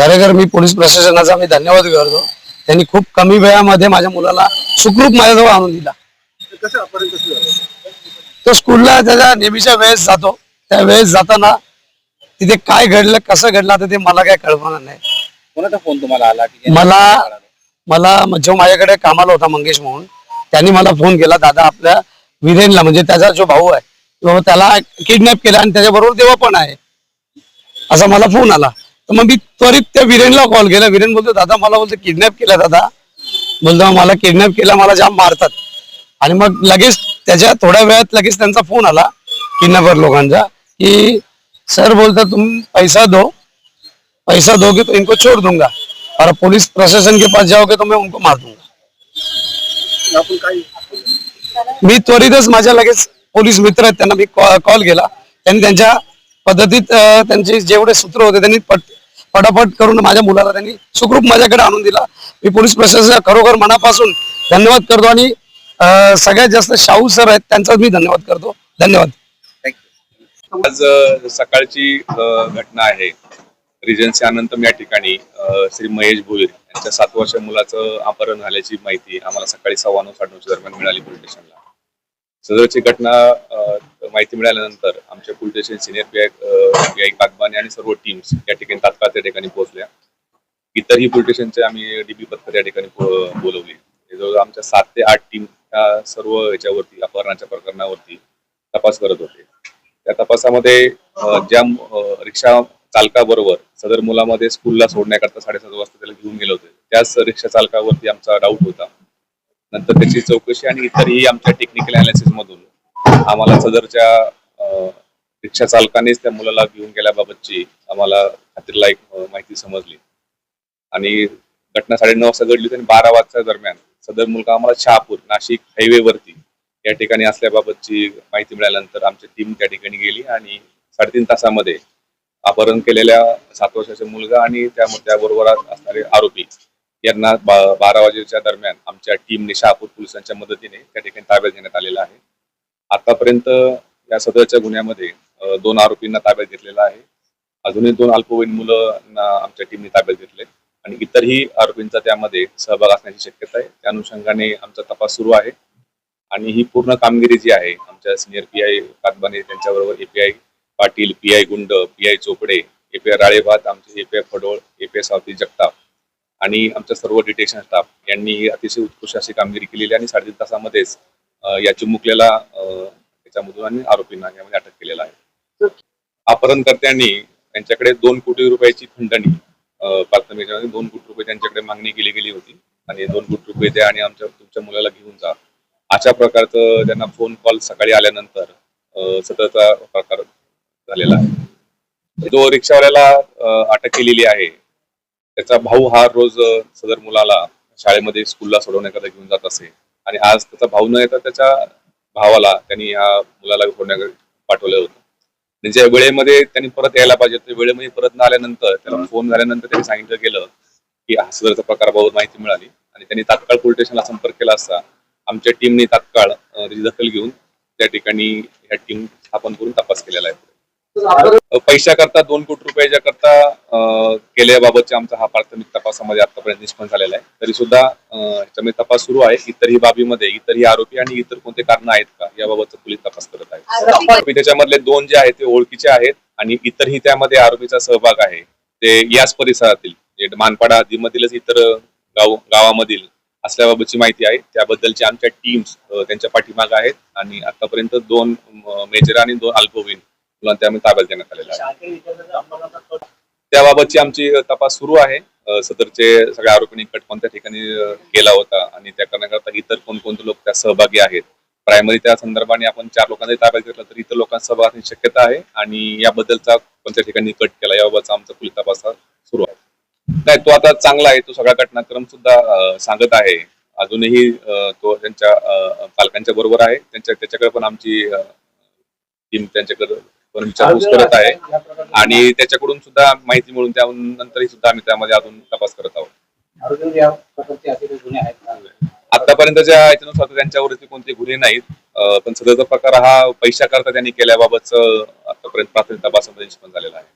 खरेखर मी police प्रशासनाचा मी धन्यवाद करतो. त्यांनी खूप कमी वेळामध्ये माझ्या मुलाला सुखरूप माझ्याजवळ आणून दिला. तो स्कूलला त्याच्या नेहमीच्या वेळेस जातो. त्या वेळेस जाताना तिथे काय घडलं कसं घडलं आता ते मला काय कळवणार नाही. कोणाचा फोन तुम्हाला आला की मला मला जो माझ्याकडे कामाला होता मंगेश म्हणून त्यांनी मला फोन केला दादा आपल्या विरेनला म्हणजे त्याचा जो भाऊ आहे त्याला किडनॅप केला आणि त्याच्याबरोबर तेव्हा पण आहे. असा मला फोन आला. मग मी त्वरित त्या विरेनला कॉल केला. विरेन बोलतो दादा मला बोलतो किडनॅप केला दादा. बोलतो मला किडनॅप केला मला जाम मारतात. आणि मग लगेच त्याच्या थोड्या वेळात लगेच त्यांचा फोन आला किडनॅपर लोकांचा की सर बोलता तुम पैसा दो पैसा दोगे तो इनको छोड़ दूंगा. और पुलिस प्रशासन के पास जाओगे तो मैं उनको मार दूंगा. मी त्वरितच माझ्या लगेच पोलीस मित्र आहेत त्यांना मी कॉल केला. त्यांनी त्यांच्या पद्धतीत त्यांचे जेवढे सूत्र होते त्यांनी फटाफट पटापट करून माझ्या मुलाला त्यांनी सुखरूप माझ्याकडे आणून दिला. मी पोलीस प्रशासन खरोखर मनापासून धन्यवाद करतो आणि सगळ्यात जास्त शाहू सर आहेत त्यांचा मी धन्यवाद करतो. धन्यवाद. आज सकाळची घटना आहे. रिजन्सी अनंतम या ठिकाणी श्री महेश भोईर यांच्या सात वर्ष मुलाचं अपहरण झाल्याची माहिती आम्हाला सकाळी सव्वा नऊ साडेनऊच्या दरम्यान मिळाली पोलीस स्टेशनला. सदरची घटना माहिती मिळाल्यानंतर आमच्या police station senior P I P I कागबाने आणि सर्व टीम्स या ठिकाणी तात्काळ त्या ठिकाणी पोहोचल्या. इतरही पोलीस स्टेशनचे आम्ही डीबी पथकर या ठिकाणी बोलवली. जवळजवळ आमच्या सात ते आठ टीम त्या सर्व याच्यावरती अपहरणाच्या प्रकरणावरती तपास करत होते. त्या तपासामध्ये ज्या रिक्षा चालकाबरोबर सदर मुलामध्ये स्कूलला सोडण्याकरता साडेसात वाजता त्याला घेऊन गेले होते. त्याच रिक्षा चालकावरती आमचा डाऊट होता. नंतर त्याची चौकशी आणि इतरही आमच्या टेक्निकल अनालिसिस मधून आम्हाला सदरच्या रिक्षा चालकानेच त्या मुलाला घेऊन गेल्याबाबतची आम्हाला खात्रीलायक माहिती समजली. आणि घटना साडेनऊ वाजता घडली होती आणि बारा वाजता दरम्यान सदर मुलगा आम्हाला शहापूर नाशिक हायवेवरती या ठिकाणी असल्याबाबतची माहिती मिळाल्यानंतर आमची टीम त्या ठिकाणी गेली आणि साडेतीन तासामध्ये अपहरण केलेल्या सात वर्षाचा मुलगा आणि त्याबरोबर असणारे आरोपी यांना बा- बारा वाजेच्या दरम्यान आमच्या टीमने शहापूर पोलिसांच्या मदतीने त्या ठिकाणी ताब्यात घेण्यात आलेला आहे. आतापर्यंत या सदरच्या गुन्ह्यामध्ये दोन आरोपींना ताब्यात घेतलेला आहे. अजूनही दोन अल्पवयीन मुलांना आमच्या टीमने ताब्यात घेतले. आणि इतरही आरोपींचा त्यामध्ये सहभाग असण्याची शक्यता आहे. त्या अनुषंगाने आमचा तपास सुरू आहे. आणि ही पूर्ण कामगिरी जी आहे आमच्या सिनियर पी आय कातबाने त्यांच्याबरोबर API Patil P I Gund P I Chopde API Ralebhat आमचे एपीआय फडोळ एपीआय सावती जगताप आणि आमच्या सर्व डिटेक्शन स्टाफ यांनी ही अतिशय उत्कृष्ट अशी कामगिरी केलेली आणि साडेतीन तासामध्येच या चिमुकलेला त्याच्यामधून आणि आरोपींना यामध्ये अटक केलेला आहे. अपहरणकर्त्यांनी त्यांच्याकडे दोन कोटी रुपयाची खंडणी प्राथमिक दोन कोटी रुपये त्यांच्याकडे मागणी केली गेली होती. आणि दोन कोटी रुपये द्या आणि आमच्या तुमच्या मुलाला घेऊन जा. अशा प्रकारचं त्यांना फोन कॉल सकाळी आल्यानंतर सततचा प्रकार झालेला आहे. जो रिक्षावाल्याला अटक केलेली आहे त्याचा भाऊ हा रोज सदर मुलाला शाळेमध्ये स्कूलला सोडवण्याकरता घेऊन जात असे. आणि आज त्याचा भाऊ न येता त्याच्या भावाला त्यांनी या मुलाला सोडण्याकरता पाठवलं होतं. आणि ज्या वेळेमध्ये त्यांनी परत यायला पाहिजे त्या वेळेमध्ये परत न आल्यानंतर त्याला फोन झाल्यानंतर त्यांनी सांगितलं गेलं की हा सदरचा प्रकाराबाबत माहिती मिळाली. आणि त्यांनी तात्काळ पोलीस स्टेशनला संपर्क केला असता. आमच्या टीमने तात्काळ त्याची दखल घेऊन त्या ठिकाणी ह्या टीम स्थापन करून तपास केलेला आहे. अ, पैशाकरता दोन कोटी रुपयाच्या करता अ, केल्याबाबतचा आमचा हा प्राथमिक तपासामध्ये आतापर्यंत निष्पन्न झालेला आहे. तरी सुद्धा अ, ह्याच्यामध्ये तपास सुरू आहे. इतरही बाबीमध्ये इतरही आरोपी आणि इतर कोणते कारण आहेत का याबाबतचा पोलीस तपास करत आहे. आरोपी त्याच्यामधले दोन जे आहेत ते ओळखीचे आहेत आणि इतरही त्यामध्ये आरोपीचा सहभाग आहे. ते याच परिसरातील मानपाडा हद्दीमधीलच इतर गाव गावामधील असल्याबाबतची माहिती आहे. त्याबद्दलची आमच्या टीम्स त्यांच्या पाठीमाग आहेत. आणि आतापर्यंत दोन मेजर आणि दोन अल्पवयीन मुलांना त्यामध्ये ताब्यात घेण्यात आलेला आहे. त्याबाबतची आमची तपास सुरू आहे. सदरचे सगळ्या आरोपींनी कट कोणत्या ठिकाणी केला होता आणि त्या करण्याकरता इतर कोणकोणते लोक त्या सहभागी आहेत? प्रायमरी त्या संदर्भाने आपण चार लोकांचा ताब्यात घेतला तर इतर लोकांचा सहभाग असण्याची शक्यता आहे आणि याबद्दलचा कोणत्या ठिकाणी कट केला याबाबतचा आमचा पोलीस तपास सुरू आहे. नाही तो आता चांगला आहे. तो सगळा घटनाक्रम सुद्धा सांगत आहे. अजूनही तो त्यांच्या पालकांच्या बरोबर आहे. त्यांच्या त्याच्याकडे पण आमची टीम त्यांच्याकडे विचारपूस करत आहे. आणि त्याच्याकडून सुद्धा माहिती मिळून त्यानंतरही सुद्धा आम्ही त्यामध्ये अजून तपास करत आहोत. अजून या प्रकारचे असे काही गुन्हे आहेत का? आतापर्यंतच्या याच्यानुसार तर त्यांच्यावरती कोणते गुन्हे नाहीत. पण सदरचा प्रकार हा पैशाकरता त्यांनी केल्याबाबतच आतापर्यंत प्राथमिक तपासामध्ये निष्पन्न झालेला आहे.